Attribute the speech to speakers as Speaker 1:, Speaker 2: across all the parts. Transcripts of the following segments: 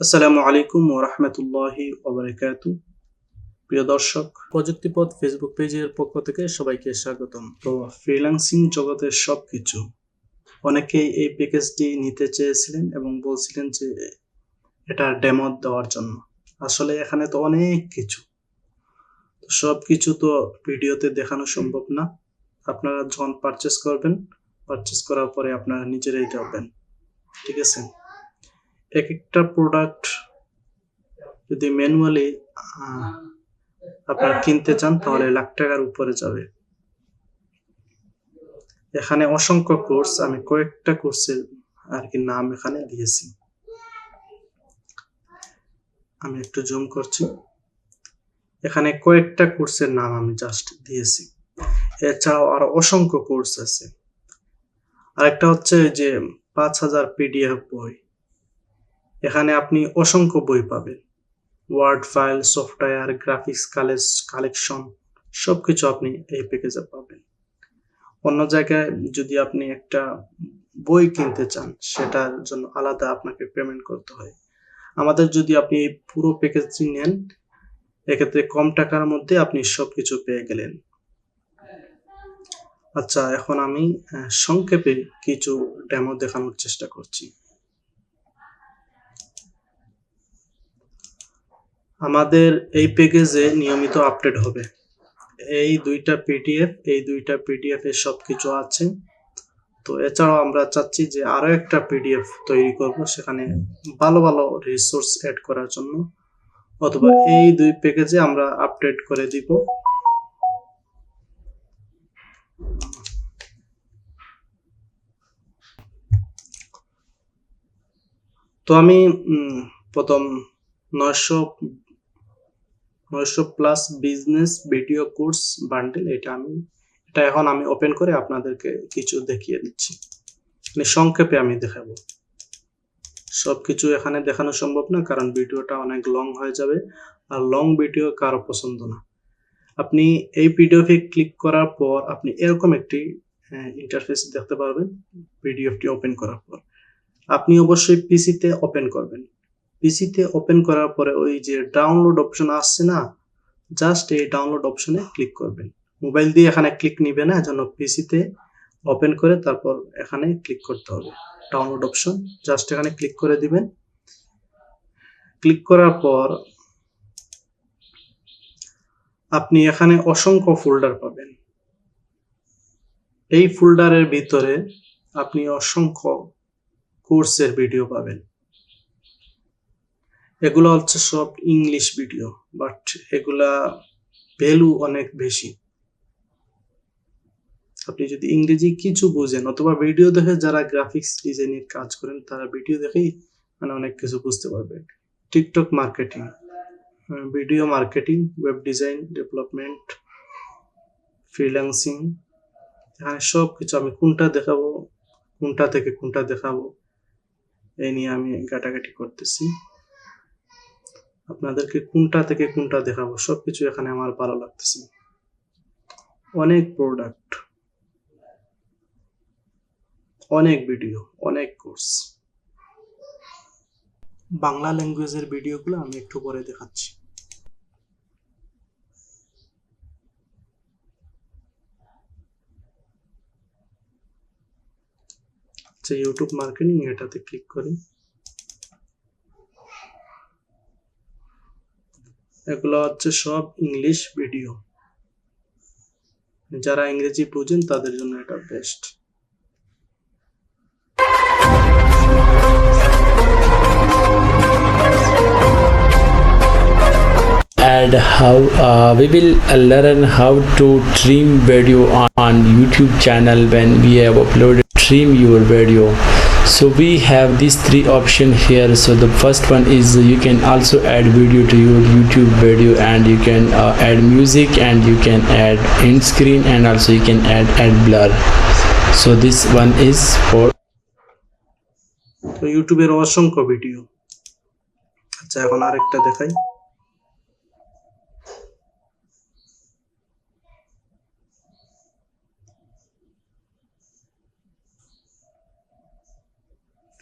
Speaker 1: আসসালামু আলাইকুম ও রহমতুল্লাহি ওবরাকাতু প্রিয় দর্শক, প্রযুক্তিপথ ফেসবুক পেজের পক্ষ থেকে সবাইকে স্বাগতম। তো ফ্রিল্যান্সিং জগতের সবকিছু, অনেকেই এই প্যাকেজটি নিতে চেয়েছিলেন এবং বলছিলেন যে এটা ডেমো দেওয়ার জন্য। আসলে এখানে তো অনেক কিছু। সব কিছু তো ভিডিওতে দেখানো সম্ভব না। আপনারা যখন পারচেস করবেন পারচেস করার পরে আপনারা নিজেরাই যাবেন ঠিক আছে? এক একটা প্রোডাক্ট যদি ম্যানুয়ালি আপনারা কিনতে চান, তাহলে লাখ টাকার উপরে যাবে। এখানে অসংখ্য কোর্স আমি কয়েকটা কোর্সের আর কি নাম এখানে দিয়েছি। আমি একটু জুম করছি। এখানে কয়েকটা কোর্সের নাম আমি জাস্ট দিয়েছি। এছাড়াও আরও অসংখ্য কোর্স আছে। আরেকটা হচ্ছে যে পাঁচ হাজার পিডিএফ বই। এখানে আপনি অসংখ্য বই পাবেন। Word file software graphics college collection সবকিছু আপনি এই প্যাকেজে পাবেন। অন্য জায়গায় যদি আপনি একটা বই কিনতে চান, সেটার জন্য আলাদা আপনাকে পেমেন্ট করতে হয়। আমাদের যদি আপনি এই পুরো প্যাকেজটি নেন, এক্ষেত্রে কম টাকার মধ্যে আপনি সবকিছু পেয়ে গেলেন। আচ্ছা এখন আমি সংক্ষেপে কিছু ডেমো দেখানোর চেষ্টা করছি। আমাদের এই প্যাকেজে নিয়মিত আপডেট হবে। এই দুইটা পিডিএফ এই দুইটা পিডিএফ এ সবকিছু আছে। তো এছাড়াও আমরা চাচ্ছি যে আরও একটা পিডিএফ তৈরি করব সেখানে ভালো ভালো রিসোর্স অ্যাড করার জন্য। অথবা এই দুই প্যাকেজে আমরা আপডেট করে দিব। তো আমি প্রথম নয়শো নয়শো plus business video course bundle, এটা আমি, এটা এখন আমি ওপেন করে আপনাদেরকে কিছু দেখিয়ে দিচ্ছি। মানে সংক্ষেপে আমি দেখাবো। সব কিছু এখানে দেখানো সম্ভব না, কারণ ভিডিওটা অনেক লং হয়ে যাবে, আর লং ভিডিও কারও পছন্দ না। আপনি এই পিডিএফে ক্লিক করার পর আপনি এরকম একটি ইন্টারফেস দেখতে পারবেন, পিডিএফটি ওপেন করার পর। আপনি অবশ্যই পিসিতে ওপেন করবেন। পিসিতে ওপেন করার পরে ওই যে ডাউনলোড অপশন আসছে না জাস্ট এই ডাউনলোড অপশনে ক্লিক করবেন। মোবাইল দিয়ে এখানে ক্লিক নিবে না, এজন্য পিসিতে ওপেন করে তারপর এখানে ক্লিক করতে হবে। ডাউনলোড অপশন জাস্ট এখানে ক্লিক করে দিবেন। ক্লিক করার পর আপনি এখানে অসংখ্য ফোল্ডার পাবেন। এই ফোল্ডারের ভিতরে আপনি অসংখ্য কোর্সের ভিডিও পাবেন। এগুলো হচ্ছে সব ইংলিশ ভিডিও বাট এগুলা ভ্যালু অনেক বেশি। আপনি যদি ইংরেজি কিছু বুঝেন, অথবা ভিডিও দেখে যারা গ্রাফিক্স ডিজাইনের কাজ করেন, তারা ভিডিও দেখেই মানে অনেক কিছু বুঝতে পারবেন TikTok marketing video marketing web design development freelancing এখানে সব কিছু আমি কোনটা দেখাবো, কোনটা থেকে কোনটা দেখাবো এই নিয়ে আমি ঘাটাঘাটি করতেছি। আপনাদেরকে কোনটা থেকে কোনটা দেখাবো? সবকিছু এখানে আমার ভালো লাগতেছে। অনেক প্রোডাক্ট অনেক ভিডিও অনেক কোর্স বাংলা ল্যাঙ্গুয়েজের ভিডিওগুলো আমি একটু পরে দেখাচ্ছি। আচ্ছা ইউটিউব মার্কেটিং এটাতে ক্লিক করি। এগুলো হচ্ছে সব ইংলিশ ভিডিও যারা ইংরেজি বুঝেন তাদের জন্য এটা best
Speaker 2: and how uh, we will uh, learn how to trim video on, on youtube channel when we have uploaded trim your video So we have these three option here so the first one is you can also add video to your youtube video and you can uh, add music and you can add end screen and also you can add add blur so this one is for
Speaker 1: তো ইউটিউবের অসংখ্য video আচ্ছা আরেকটা দেখাই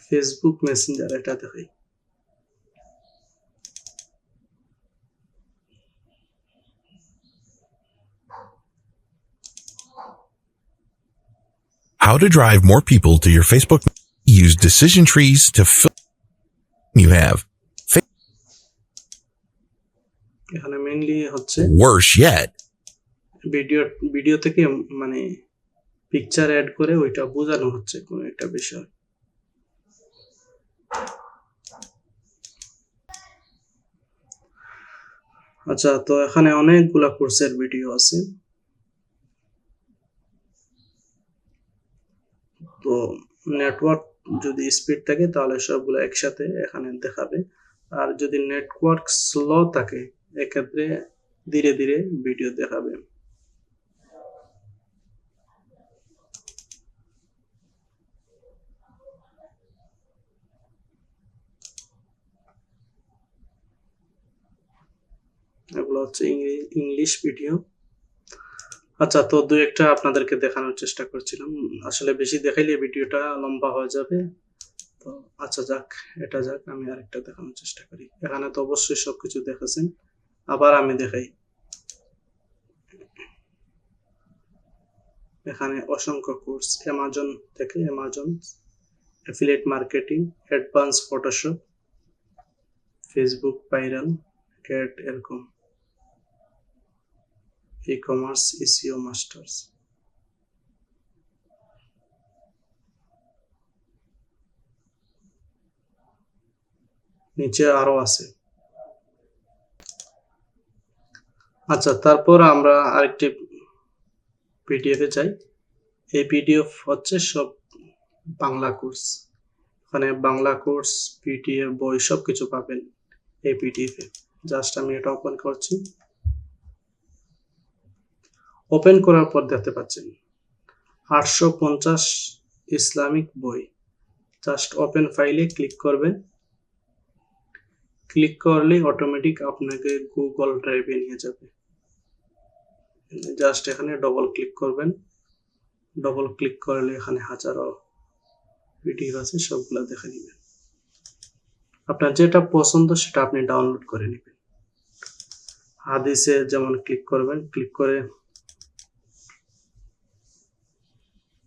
Speaker 1: Facebook Messenger এটা দেখি
Speaker 3: How to drive more people to your Facebook. Use decision trees to fill you have.
Speaker 1: এখানে
Speaker 3: worse yet
Speaker 1: Video video থেকে মানে পিকচার অ্যাড করে ওইটা বোঝানো হচ্ছে কোনো একটা বিষয় আচ্ছা তো এখানে অনেকগুলা কোর্সের ভিডিও আছে। তো নেটওয়ার্ক যদি স্পিড থাকে, তাহলে সবগুলো একসাথে এখানে দেখাবে। আর যদি নেটওয়ার্ক স্লো থাকে, এক্ষেত্রে ধীরে ধীরে ভিডিও দেখাবে। এগুলো হচ্ছে ইংলি- ইংলিশ ভিডিও। আচ্ছা তো দু একটা আপনাদেরকে দেখানোর চেষ্টা করছিলাম। আসলে বেশি দেখাইলে ভিডিওটা লম্বা হয়ে যাবে। তো আচ্ছা যাক, এটা যাক, আমি আরেকটা দেখানোর চেষ্টা করি। এখানে তো অবশ্যই সবকিছু দেখেছেন। আবার আমি দেখাই। এখানে অসংখ্য কোর্স অ্যামাজন থেকে Amazon affiliate marketing advance Photoshop Facebook viral cat এরকম। ই কমার্স ইসিও মাস্টার্স নিচে আরও আছে। আচ্ছা তারপর আমরা আরেকটি পিডিএফ যাই। এই পিডিএফ হচ্ছে সব বাংলা কোর্স। ওখানে বাংলা কোর্স পিডিএফ বই সব কিছু পাবেন এই পিডিএফ জাস্ট আমি এটা ওপেন করছি। ওপেন করার পর দেখতে পাচ্ছেন। আটশো পঞ্চাশ ইসলামিক বই। জাস্ট ওপেন ফাইলে ক্লিক করবেন। ক্লিক করলে অটোমেটিক আপনাকে গুগল ড্রাইভে নিয়ে যাবে। জাস্ট এখানে ডবল ক্লিক করবেন। ডবল ক্লিক করলে এখানে হাজারো ভিডিও আছে, সবগুলো দেখে নেবেন। আপনার যেটা পছন্দ সেটা আপনি ডাউনলোড করে নেবেন। হাদিসে যেমন ক্লিক করবেন ক্লিক করে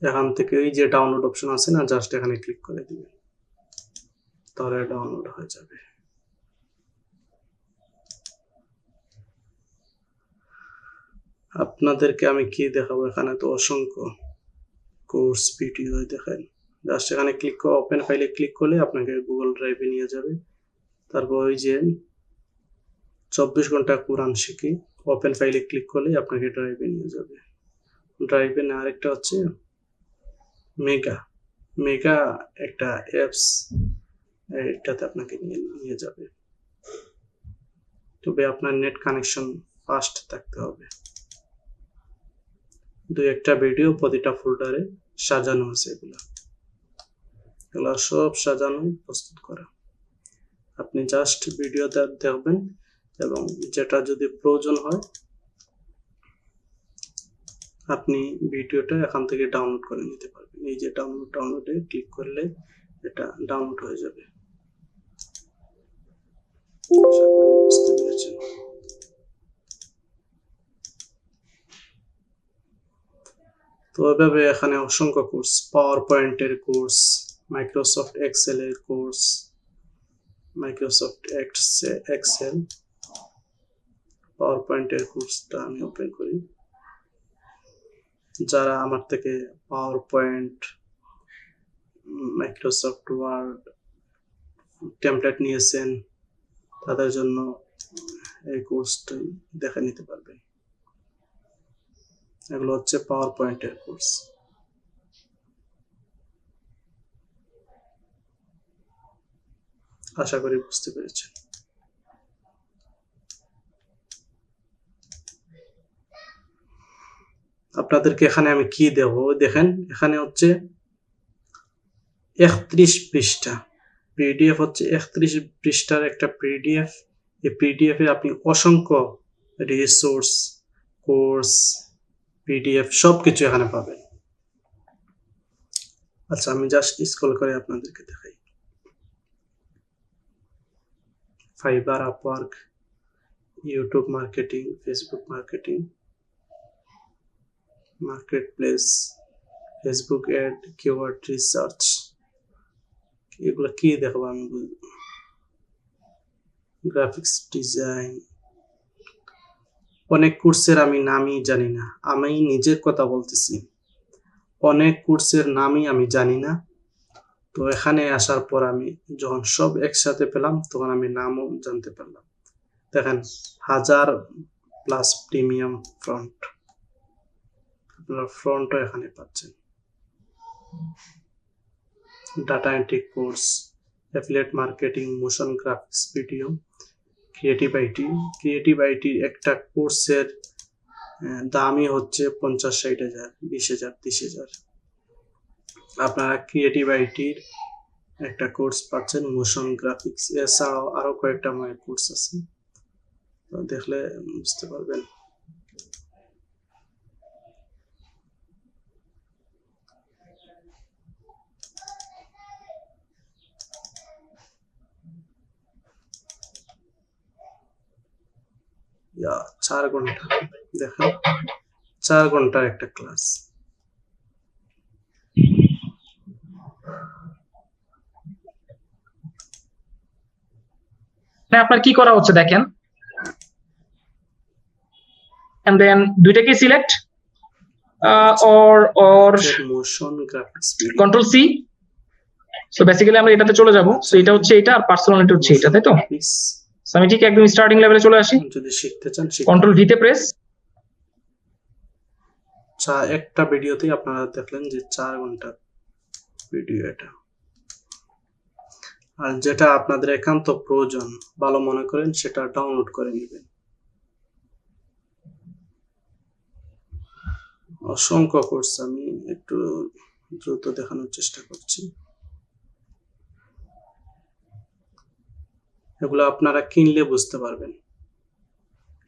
Speaker 1: এখান থেকে এই যে ডাউনলোড অপশন আছে না জাস্ট এখানে ক্লিক করে দিবেন তাহলে ডাউনলোড হয়ে যাবে। আপনাদেরকে আমি কি দেখাবো এখানে তো অসংখ্য কোর্স ভিডিও দেখেন। জাস্ট এখানে ক্লিক করে ওপেন ফাইলে ক্লিক করলে আপনাকে গুগল ড্রাইভে নিয়ে যাবে। তারপর ওই যে চব্বিশ ঘণ্টা কোরআন শিখি ওপেন ফাইলে ক্লিক করলে আপনাকে ড্রাইভে নিয়ে যাবে। ড্রাইভে না, আরেকটা হচ্ছে মেগা মেগা একটা অ্যাপস এটাতে আপনাকে নিয়ে নিয়ে যাবে। তবে আপনার নেট কানেকশন ফাস্ট থাকতে হবে। দুই একটা ভিডিও প্রতিটা ফোল্ডারে সাজানো আছে এগুলা। এগুলা সব সাজানো, প্রস্তুত করা। আপনি জাস্ট ভিডিও দেখবেন এবং যেটা যদি প্রয়োজন হয় আপনি ভিডিওটা এখান থেকে ডাউনলোড করে নিতে পারবেন। এই যে ডাউনলোড ডাউনলোডে ক্লিক করলে এটা ডাউনলোড হয়ে যাবে। বুঝতে তো এভাবে এখানে অসংখ্য কোর্স পাওয়ার পয়েন্টের কোর্স মাইক্রোসফট এক্সেল এর কোর্স মাইক্রোসফট এক্সেল পাওয়ার পয়েন্টের কোর্সটা আমি ওপেন করি। যারা আমার থেকে PowerPoint Microsoft Word template নিয়েছেন, তাদের জন্য এই কোর্সটি দেখে নিতে পারবে। এগুলো হচ্ছে পাওয়ার পয়েন্টের কোর্স আশা করি বুঝতে পেরেছেন। আপনাদেরকে এখানে আমি কি দেব? দেখেন, এখানে হচ্ছে একত্রিশ পৃষ্ঠা। পিডিএফ হচ্ছে একত্রিশ পৃষ্ঠার একটা পিডিএফ এই পিডিএফ আপনি অসংখ্য রিসোর্স কোর্স পিডিএফ সব কিছু এখানে পাবেন। আচ্ছা আমি জাস্ট স্ক্রল করে আপনাদেরকে দেখাই। Fiverr Upwork YouTube marketing Facebook marketing marketplace Facebook ad keyword research এগুলো কি দেখব আমি গ্রাফিক্স ডিজাইন অনেক কোর্সের আমি নামই জানি না। আমি নিজের কথা বলতেছি। অনেক কোর্সের নামই আমি জানি না। তো এখানে আসার পর আমি যখন সব একসাথে পেলাম, তখন আমি নামও জানতে পারলাম। দেখেন, হাজার প্লাস প্রিমিয়াম ফ্রন্ট আপনারা ফ্রন্টও এখানে পাচ্ছেন। Data entry course affiliate marketing motion graphics video creative IT creative IT একটা কোর্সের দামই হচ্ছে পঞ্চাশ ষাট হাজার, বিশ হাজার, তিরিশ হাজার। আপনারা ক্রিয়েটিভ আইটির একটা কোর্স পাচ্ছেন মোশন গ্রাফিক্স এছাড়াও আরও কয়েকটা আমার কোর্স আছে। দেখলে বুঝতে পারবেন। চার ঘণ্টা। দেখেন চার ঘণ্টার একটা ক্লাস।
Speaker 4: আপনার কি করা হচ্ছে দেখেন? এন্ড দেন দুইটাকে select or or
Speaker 1: motion graphics
Speaker 4: control C so basically আমরা এটাতে চলে যাব। সো এটা হচ্ছে এটা আর পার্সোনালিটি হচ্ছে এটা তাই তো? আমি ঠিক একদম স্টার্টিং লেভেলে চলে আসি।
Speaker 1: যদি শিখতে চান
Speaker 4: কন্ট্রোল ভিতে প্রেস
Speaker 1: চা একটা ভিডিওতেই আপনারা দেখলেন যে চার ঘণ্টার ভিডিও এটা। আর যেটা আপনাদের একান্ত প্রয়োজন ভালো মনে করেন সেটা ডাউনলোড করে নেবেন। অসংখ্য কোর্স আমি একটু দ্রুত দেখানোর চেষ্টা করছি। এগুলো আপনারা কিনলে বুঝতে পারবেন।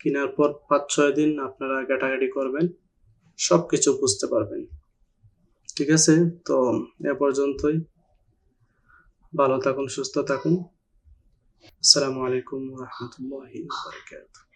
Speaker 1: কেনার পর পাঁচ, ছয় দিন আপনারা ঘাটাঘাটি করবেন সব কিছু বুঝতে পারবেন। ঠিক আছে? তো এ পর্যন্তই। ভালো থাকুন, সুস্থ থাকুন। আসসালামু আলাইকুম রহমতুল্লাহ